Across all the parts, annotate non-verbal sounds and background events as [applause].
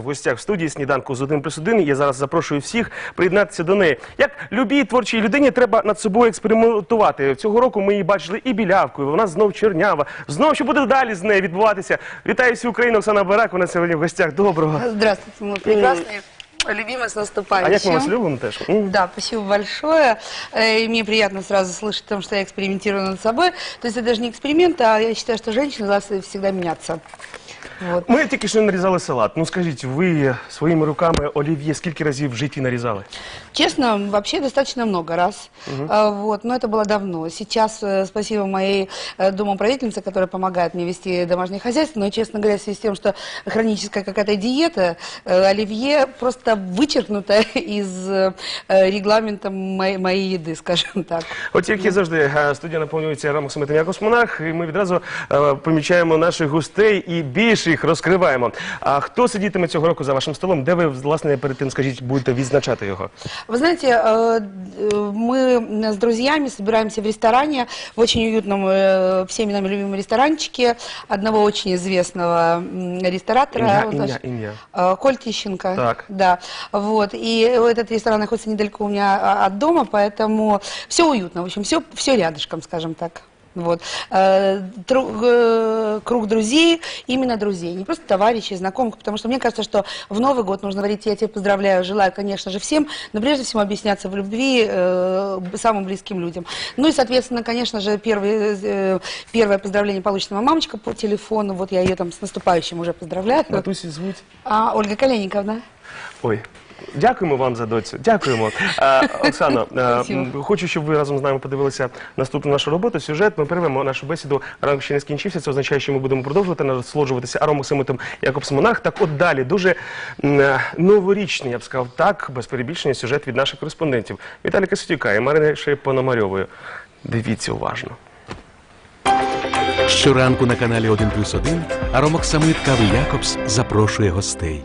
В гостях в студії сніданку з один плюс один. Я зараз запрошую всіх приєднатися до неї. Як любій творчій людині треба над собою експериментувати. Цього року ми її бачили і білявкою. Вона знов чернява. Знов що буде далі з нею відбуватися. Вітаю всю Україну, Оксана Барак. Вона сьогодні в гостях. Доброго. Здравствуйте, ми прекрасный, любимый, с А наступающим. як ми вас любимо теж? М. Да, спасибо большое. Э, И мне приятно сразу слышать о том, что я экспериментирую над собой. То есть это даже не эксперимент, а я считаю, что женщина должна всегда меняться. Вот. Ми тільки що нарізали салат. Ну скажіть, ви своїми руками олів'є скільки разів в житті нарізали? Честно, вообще достаточно много раз. А, вот, но это было давно. Сейчас э, спасибо моей э, домоправительнице, которая помогает мне вести домашнее хозяйство. Но, честно говоря, в связи с тем, что хроническая какая-то диета, э, оливье просто вычеркнуто [laughs] из э, регламента моей, моей еды, скажем так. От як і завжди, е, студія наповнюється Рамоксом Якос Монарх, і ми відразу е, помічаємо наших гостей і більше їх розкриваємо. А хто сидітиме цього року за вашим столом? Де ви, власне, перед тим, скажіть, будете відзначати його? Вы знаете, э, э, мы с друзьями собираемся в ресторане, в очень уютном, э, всеми нами любимом ресторанчике одного очень известного м, ресторатора. Ім'я, Вот ім'я, наш- ім'я. э, Коль Тищенко. Так. Да. Вот. И этот ресторан находится недалеко у меня а, от дома, поэтому все уютно. В общем, все, все рядышком, скажем так. Вот. Э, э, круг друзей, именно друзей, не просто товарищей, знакомых, потому что мне кажется, что в Новый год нужно говорить «я тебя поздравляю», желаю, конечно же, всем, но прежде всего объясняться в любви э, самым близким людям. Ну и, соответственно, конечно же, первый, э, первое поздравление получит моя мамочка по телефону, вот я ее там с наступающим уже поздравляю. Матусі звуть. А, Ольга Калениковна. Ой. Дякуємо вам за доцю. Дякуємо. Е, Оксано, е, хочу, щоб ви разом з нами подивилися наступну нашу роботу. Сюжет. Ми перервемо нашу бесіду. Ранок ще не скінчився. Це означає, що ми будемо продовжувати насолоджуватися аромоксимитом Якобс Монарх. Так от далі дуже е, новорічний, я б сказав так, без перебільшення сюжет від наших кореспондентів. Віталія Касютюка і Марини Шепономарьової. Дивіться уважно. Щоранку на каналі 1 плюс 1 Аромок Самит Кави Якобс запрошує гостей.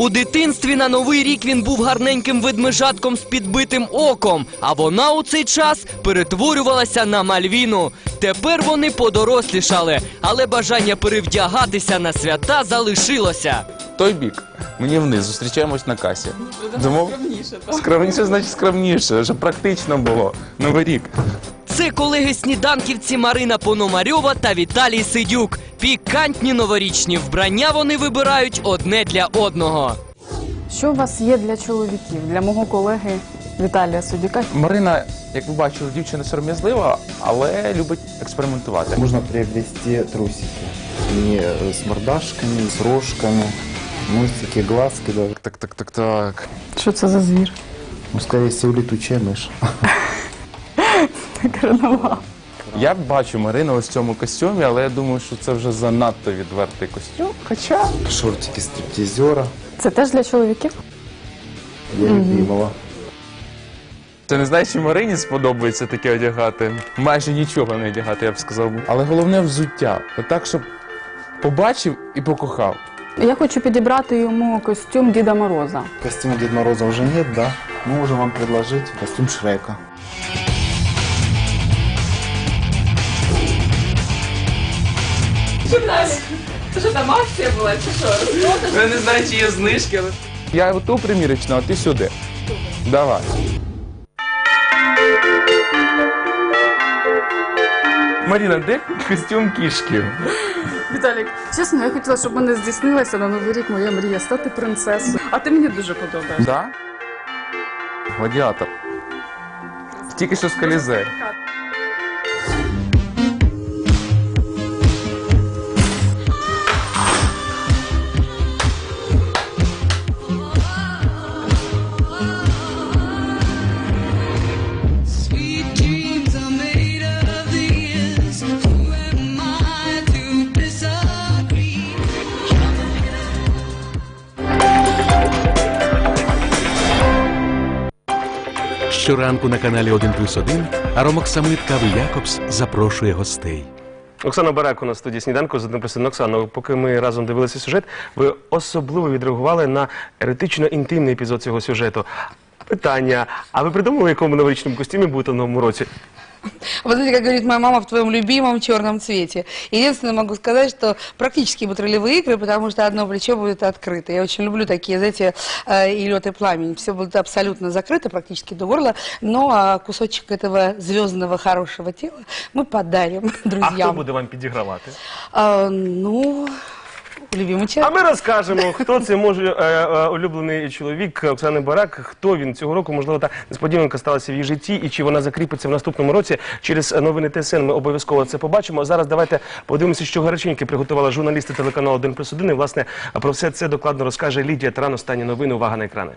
У дитинстві на новий рік він був гарненьким ведмежатком з підбитим оком, а вона у цей час перетворювалася на Мальвіну. Тепер вони подорослішали, але бажання перевдягатися на свята залишилося. той бік. Мені вниз зустрічаємось на касі. Думав, скромніше, скромніше, значить скромніше, щоб практично було. Новий рік. Це колеги сніданківці Марина Пономарьова та Віталій Сидюк. Пікантні новорічні вбрання вони вибирають одне для одного. Що у вас є для чоловіків, для мого колеги Віталія Судюка? Марина, як ви бачили, дівчина сором'язлива, але любить експериментувати. Можно приобрести трусики. Э, с мордашками, с рожками, носики, глазки. Да. Так, так, так, так. Що це за звір? Ну, скорее всего, летучая мышь. [laughs] Карнавал. Я бачу Марину ось в цьому костюмі, але я думаю, що це вже занадто відвертий костюм. Хоча Шортики стриптизера Це теж для чоловіків? для любимого. це не знаю, чи Марині сподобається таке одягати. Майже нічого не одягати, я б сказав. Але головне взуття. Отак, щоб побачив і покохав. Я хочу підібрати йому костюм Діда Мороза. Костюма Деда Мороза уже нет, да? Мы можем вам предложить костюм Шрека. Я не знаю, чи є знижки, але. Я оту примірочну, а ти сюди. Давай. Маріна, де костюм кішки? Віталік, чесно, я хотіла, щоб мене здійснилася на новий рік моя мрія стати принцесою. А ти мені дуже подобаєш. Да? Гладіатор. Тільки що з Колізе. Щоранку на каналі 1 плюс 1 Аромок Самит Кави Якобс запрошує гостей. Оксана Барак у нас в студії сніданку з одним один. Оксано, поки ми разом дивилися сюжет, ви особливо відреагували на еретично інтимний епізод цього сюжету. Питання: а ви придумали, якому новорічному костюмі будете в новому році? [laughs] Вы знаете, как говорит моя мама, в твоем любимом черном цвете. Единственное, могу сказать, что практически будут ролевые игры, потому что одно плечо будет открыто. Я очень люблю такие, знаете, э, и лед, и пламень. Все будет абсолютно закрыто, практически до горла, но а, кусочек этого звездного хорошего тела мы подарим А друзьям. [laughs] хто буде вам підігравати? А, ну, любимый А ми розкажемо, хто це може е, е, улюблений чоловік Оксани Барак, хто він цього року, можливо, та несподіванка сталася в її житті, і чи вона закріпиться в наступному році через новини ТСН. Ми обов'язково це побачимо. А зараз давайте подивимося, що гаряченьки приготувала журналісти телеканалу 1 плюс 1. І власне про все це докладно розкаже Лідія Таран. Останні новини. Увага на екрани.